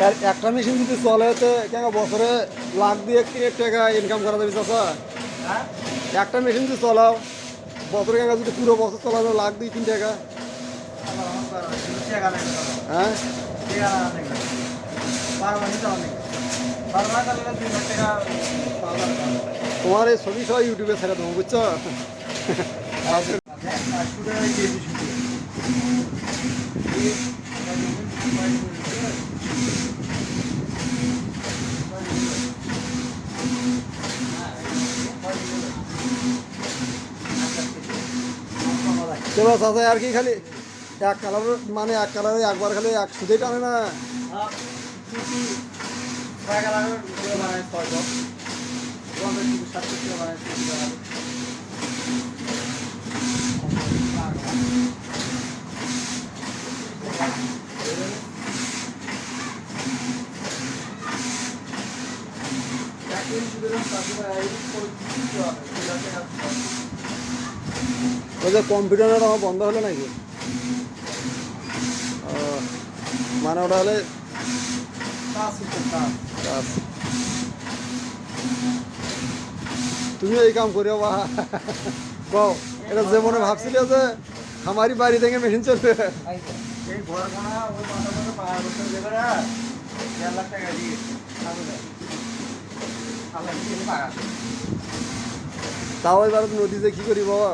আর একটা মেশিন যদি চলে তো কেন বছরে লাখ দিয়ে টাকা ইনকাম করা যাবে চাষা হ্যাঁ? একটা মেশিন যদি চলাও বছরে টাকা যদি পুরো বছর চলানো লাখ দুই তিন টাকা। হ্যাঁ? তোমার এই ছবি সব ইউটিউবে ছেড়ে দেবো, বুঝছ? আজকে সুদের ওই চলো চাষা আর কি খালি? এক কালার মানে এক কালারে একবার খালি এক সুদেই টানে না। টাকা লাগবে যে কম্পিউটার আমার বন্ধ হলো নাকি? মানে ওটা হলে তুমি এই কাম করিও বা কও এটা যে মনে ভাবছিলে যে আমারই বাড়ি থেকে মেশিন চলবে। লাখ টাকা দিয়ে। তাও এবার নদীতে কি করি বাবা?